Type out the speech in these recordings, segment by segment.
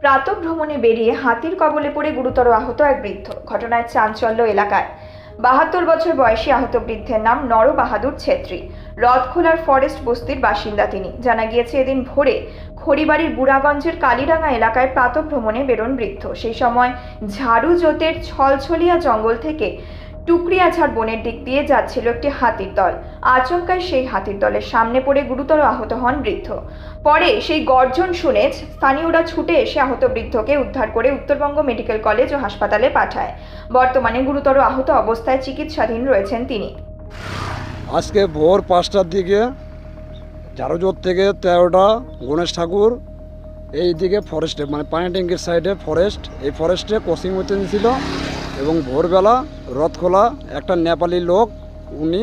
প্রাতঃ ভ্রমণে বেরিয়ে হাতির কবলে পড়ে গুরুতর আহত এক বৃদ্ধ। ঘটনায় চাঞ্চল্য এলাকায়। বাহাত্তর বছর বয়সী আহত বৃদ্ধের নাম নর বাহাদুর ছেত্রী। রথখোলার ফরেস্ট বস্তির বাসিন্দা তিনি। জানা গিয়েছে এদিন ভোরে খড়িবাড়ির বুড়াগঞ্জের কালীডাঙ্গা এলাকায় প্রাতঃ ভ্রমণে বেরোন বৃদ্ধ। সেই সময় ঝাড়ু জোতের ছলছলিয়া জঙ্গল থেকে টুকরিয়াঝাড় বনের দিক দিয়ে যাচ্ছিল একটি হাতির দল। আচমকায় সেই হাতির দলের সামনে পড়ে গুরুতর আহত হন বৃদ্ধ। পরে সেই গর্জন শুনে স্থানীয়রা ছুটে এসে আহত বৃদ্ধকে উদ্ধার করে উত্তরবঙ্গ মেডিকেল কলেজ ও হাসপাতালে পাঠায়। বর্তমানে গুরুতর আহত অবস্থায় চিকিৎসাধীন রয়েছেন তিনি। আজকে ভোর পাঁচটার দিকে ঝাড়ুজোর থেকে তেরোটা গণেশ ঠাকুর এই দিকে ফরেস্টে মানে পানি ট্যাঙ্কির সাইডে ফরেস্ট এই ফরেস্টে কোচিং হতে ছিল এবং ভোরবেলা রথখোলা, একটা নেপালি লোক, উনি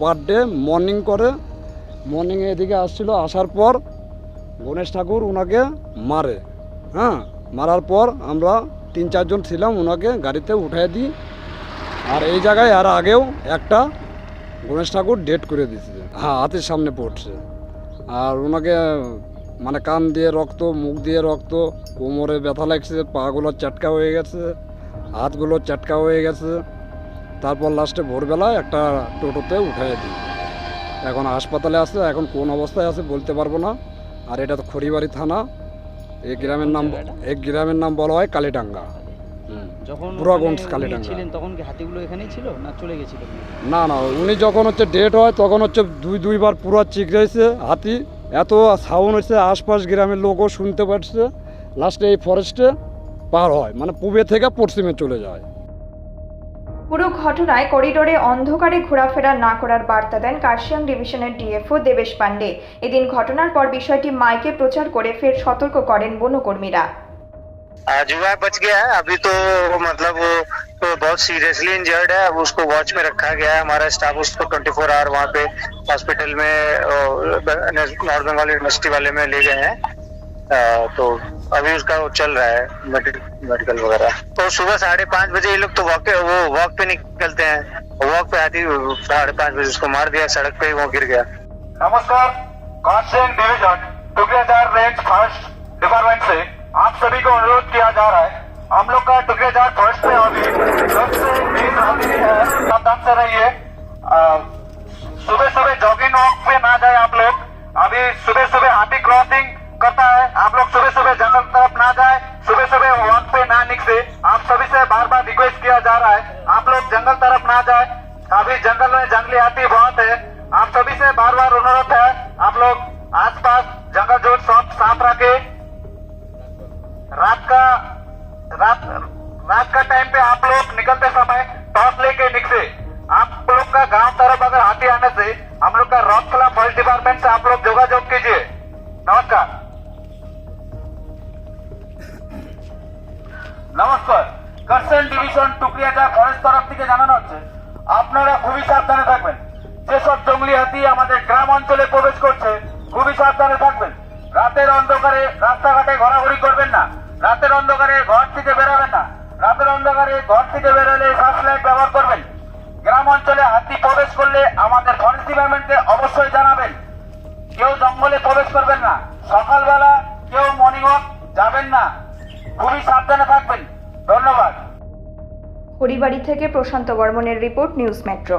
পার ডে মর্নিং করে মর্নিংয়ে এদিকে আসছিল, আসার পর গণেশ ঠাকুর ওনাকে মারে। হ্যাঁ মারার পর আমরা তিন চারজন ছিলাম ওনাকে গাড়িতে উঠাই দিই। আর এই জায়গায় আর আগেও একটা গণেশ ঠাকুর ডেট করে দিয়েছে। হ্যাঁ হাতের সামনে পড়ছে। আর ওনাকে মানে কান দিয়ে রক্ত, মুখ দিয়ে রক্ত, কোমরে ব্যথা লাগছে পাগুলো চাটকা হয়ে গেছে। হাতগুলো চাটকা হয়ে গেছে। তারপর লাস্টে ভোরবেলা একটা টোটোতে উঠাই দিই। এখন হাসপাতালে আছে এখন কোন অবস্থায় আছে বলতে পারব না। আর এটা তো খড়িবাড়ি থানা। এই গ্রামের নাম এই গ্রামের নাম বলা হয় কালীডাঙ্গা। যখন পুরাগঞ্জ কালীডাঙ্গা। ছিলেন তখন কি হাতিগুলো এখানেই ছিল না চলে গেছিল? না না উনি যখন হচ্ছে ডেট হয় তখন হচ্ছে দুই দুইবার পুরো চিকড়াইছে হাতি। এত সাউন্ড হচ্ছে আশপাশ গ্রামের লোকও শুনতে পাচ্ছে। লাস্টে এই ফরেস্টে পার হয় মানে পূবে থেকে পশ্চিমে চলে যায় পুরো ঘটনায় করিডোরে অন্ধকারে ঘোরাফেরা না করার বার্তা দেন কার্শিয়াং ডিভিশনের ডিএফও দেবেশ পান্ডে এদিন ঘটনার পর বিষয়টি মাইকে প্রচার করে ফের সতর্ক করেন বনকর্মীরা आज युवा बच गया है अभी तो मतलब वो तो बहुत सीरियसली इंजर्ड है अब उसको वॉच में रखा गया है हमारा स्टाफ उसको 24 फोर आवर वहाँ पे हॉस्पिटल में नॉर्थ बंगाल यूनिवर्सिटी वाले में ले गए हैं अ, तो अभी उसका वो चल रहा है मेडिकल वगैरह। तो सुबह साढ़े पाँच बजे ये लोग तो वॉक वो वॉक पे निकलते हैं। वॉक पे आती साढ़े पाँच बजे उसको मार दिया, सड़क पे वो गिर गया। नमस्कार टुकड़ेदार रेंज फ़र्स्ट डिपार्टमेंट से आप सभी को अनुरोध किया जा रहा है। हम लोग का टुकड़ेदार फ़र्स्ट में अभी हाथी है से रहिए सुबह सुबह जॉगिंग वॉक पे ना जाए आप लोग। अभी सुबह सुबह हाथी क्रॉसिंग रिक्वेस्ट किया जा रहा है। आप लोग जंगल तरफ़ ना जाए। अभी जंगल में जंगली हाथी बहुत है। आप सभी से बार बार अनुरोध है, आप लोग आसपास जंगल जो सब साफ़ रखे। रात का, रात रात का टाइम पे आप लोग निकलते समय टॉर्च लेके निकले आप लोग का गाँव तरफ़ अगर हाथी आने से, हम लोग का रॉक क्लब फॉरेस्ट डिपार्टमेंट से आप लोग जोगाजोग कीजिए। नमस्कार। नमस्कार। কার্সেল ডিভিশন টুকরিয়াটা ফরেস্ট তরফ থেকে জানানো হচ্ছে, আপনারা খুবই সাবধানে থাকবেন। যেসব জঙ্গলি হাতি আমাদের গ্রাম অঞ্চলে প্রবেশ করছে, খুবই সাবধানে থাকবেন। রাতের অন্ধকারে রাস্তাঘাটে ঘোরাঘুরি করবেন না। রাতের অন্ধকারে ঘর থেকে বেরোবেন না। রাতের অন্ধকারে ঘর থেকে বেরোলে সার্চ লাইট ব্যবহার করবেন। গ্রাম অঞ্চলে হাতি প্রবেশ করলে আমাদের ফরেস্ট ডিপার্টমেন্টকে অবশ্যই জানাবেন। কেউ জঙ্গলে প্রবেশ করবেন না। সকালবেলা কেউ মর্নিং ওয়াক যাবেন না। খুবই সাবধানে থাকবেন। ধন্যবাদ। হরিবাড়ি থেকে প্রশান্ত বর্মনের রিপোর্ট নিউজ মেট্রো